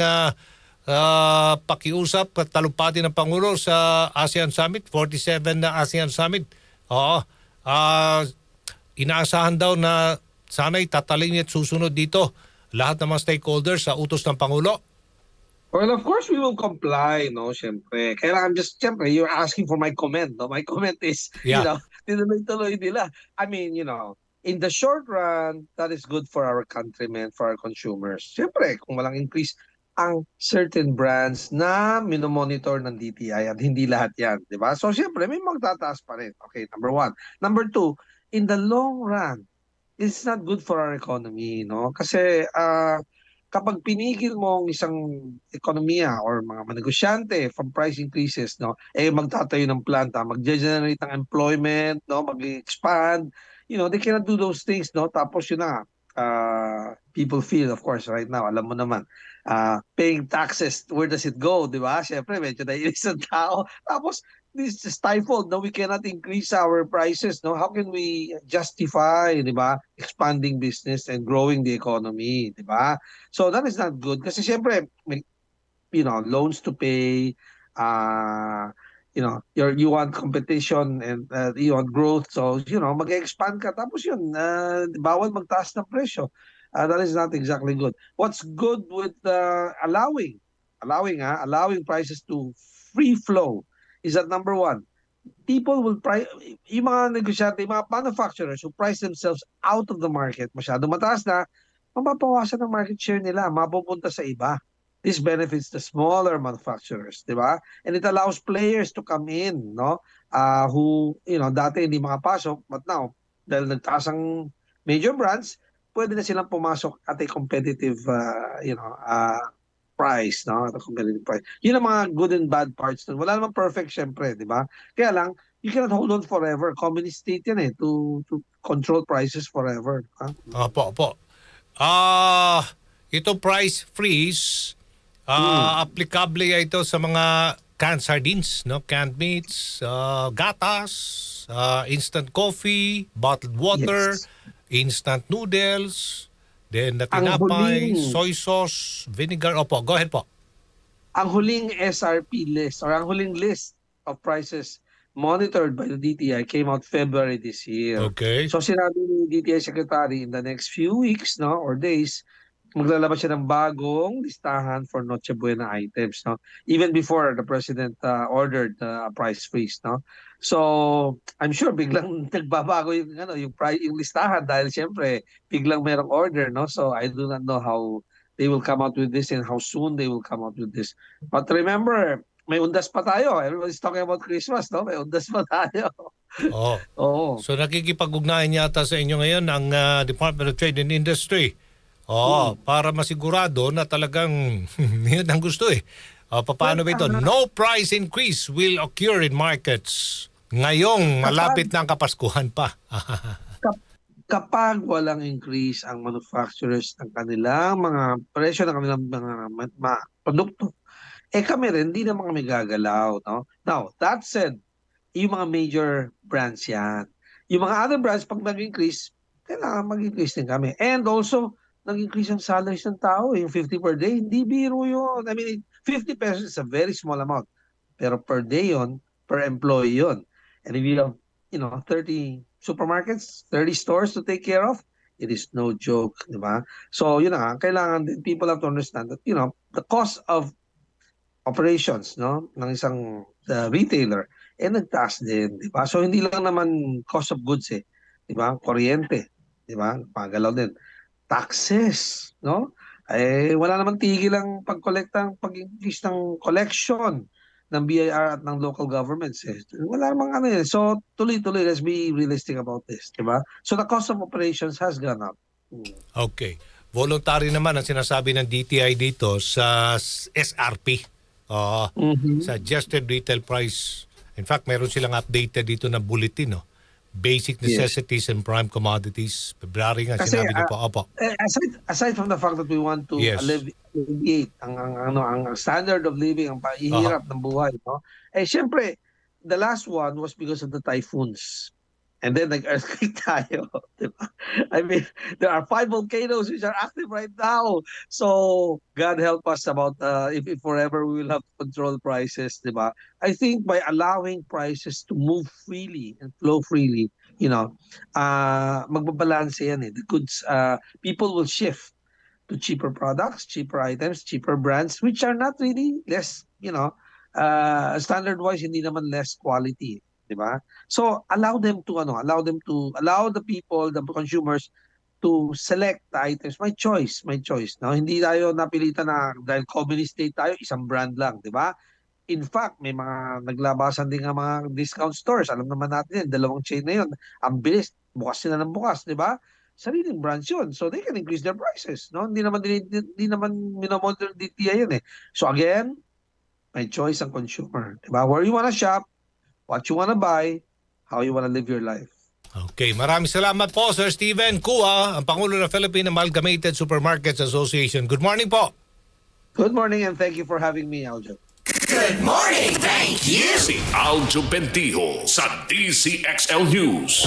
uh, uh, pakiusap at talumpati ng Pangulo sa ASEAN Summit, 47 na ASEAN Summit. Oo. Ah, inaasahan daw na sana'y tatalingin at susunod dito lahat ng mga stakeholders sa utos ng Pangulo. Well, of course, we will comply, no? Siyempre. Kaya I'm just, siyempre, you're asking for my comment, no? My comment is, Yeah. you know, tinuloy-tuloy nila. I mean, you know, in the short run, that is good for our countrymen, for our consumers. Siyempre, kung walang increase, ang certain brands na minomonitor ng DTI at hindi lahat yan, di ba? So, siyempre, may magtataas pa rin. Okay, number one. Number two, in the long run, it's not good for our economy, no? Kasi, ah, kapag pinigil mo ang isang ekonomiya or mga manegosyante from price increases, no, eh magtatayo ng planta, mag-generate ng employment, no, mag-expand, you know, they cannot do those things, no, tapos yun na nga, uh, people feel, of course, right now, alam mo naman, uh, paying taxes, where does it go, di ba? Siyempre, medyo naiinis ang tao. Tapos, this is stifled, no, we cannot increase our prices, no, how can we justify, di ba, expanding business and growing the economy, di ba? So that is not good kasi siyempre may you know loans to pay uh you know you you want competition and uh, you want growth so you know mag-expand ka tapos yun uh, bawal magtaas ng presyo. Uh, that is not exactly good. What's good with uh, allowing allowing ah allowing prices to free flow is that number one people will price yung mga negosyante, yung mga manufacturers who price themselves out of the market masyado mataas na mapapawasan ng market share nila, mapupunta sa iba. This benefits the smaller manufacturers, di ba? And it allows players to come in, no? Uh, who, you know, dati hindi makapasok, but now, dahil nagtaas ang major brands, pwede na silang pumasok at a competitive, uh, you know, uh, price, no? At a competitive price. Yun ang mga good and bad parts. Wala namang perfect, syempre, di ba? Kaya lang, you cannot hold on forever. Communist state yan eh, to, to control prices forever. Huh? Opo, opo. Ah, ito price freeze, ah, applicable ito sa mga canned sardines, no? Canned meats, ah, gatas, ah, instant coffee, bottled water, Yes. instant noodles, then Ang tinapay, soy sauce, vinegar. Opo, go ahead po. ang huling SRP list or ang huling list of prices monitored by the DTI came out February this year. Okay. So sinabi ni DTI Secretary in the next few weeks no or days maglalabas siya ng bagong listahan for Noche Buena items no? Even before the president uh, ordered uh, a price freeze no? So I'm sure biglang nagbabago yung ano yung price yung listahan dahil siyempre biglang merong order no? So I do not know how they will come out with this and how soon they will come out with this. But remember may undas pa tayo. Everybody's talking about Christmas no? May undas pa tayo. Oh. oo. So nakikipag-ugnayan yata sa inyo ngayon ang ah, Department of Trade and Industry. Oo, para masigurado na talagang yun ang gusto eh. Ah, paano ba ito? No price increase will occur in markets. Ngayong malapit na ang Kapaskuhan pa. kapag walang increase ang manufacturers ng kanilang mga presyo ng kanilang mga, mga, mga produkto, eh kami rin, hindi naman kami gagalaw. No? Now, that said, yung mga major brands yan. Yung mga other brands, pag nag-increase, kailangan mag-increase din kami. And also, nag-increase ang salaries ng tao, yung 50 per day, hindi biro yun. I mean, 50 pesos is a very small amount. Pero per day yon per employee yon And if you have, you know, 30 supermarkets, 30 stores to take care of, it is no joke, di ba? So, yun na nga, kailangan din, people have to understand that, you know, the cost of operations, no, ng isang uh, retailer, eh, nagtaas din, di ba? So, hindi lang naman cost of goods, eh, di ba? Kuryente, di ba? Pagalaw din. Taxes, no? Eh, wala naman tigil ang pag-collecta, pag-increase ng collection ng BIR at ng local governments eh. Wala namang ano eh. So tuloy-tuloy, let's be realistic about this, di ba? So the cost of operations has gone up. Okay. Voluntary naman ang sinasabi ng DTI dito sa SRP. Oo. Mhm. Suggested retail price. In fact, meron silang updated dito na bulletin, no? Basic Yes. necessities and prime commodities. February nga, Kasi, sinabi niyo ah, po. Opo. Eh, aside, aside from the fact that we want to Yes. allevi- alleviate ang, ang, ano, ang standard of living, ang pahihirap ng buhay, no? Eh, syempre, the last one was because of the typhoons. And then nag-earthquake tayo. di? I mean, there are five volcanoes which are active right now. So, God help us about uh, if, if forever we will have to control prices, di ba? I think by allowing prices to move freely and flow freely, you know, uh, magbabalanse yan eh. The goods, uh, people will shift to cheaper products, cheaper items, cheaper brands, which are not really less, you know, uh, standard-wise, hindi naman less quality. Di ba? So, allow them to, ano, allow them to, allow the people, the consumers, to select the items. My choice, my choice. No? Hindi tayo napilitan na dahil communist state tayo, isang brand lang, di ba? In fact, may mga naglabasan din nga mga discount stores. Alam naman natin yan, dalawang chain na yun. Ang bilis, bukas sila ng bukas, di ba? Sariling brands yun. So they can increase their prices. No? Hindi naman, din, hindi naman ng DTI yun eh. So again, my choice ang consumer. Di ba? Where you wanna shop, what you wanna buy, how you wanna live your life. Okay, maraming salamat po Sir Steven Kua, ang Pangulo ng Philippine Amalgamated Supermarkets Association. Good morning po. Good morning and thank you for having me, Aljo. Good morning, thank you. Si Aljo Bendijo sa DCXL News.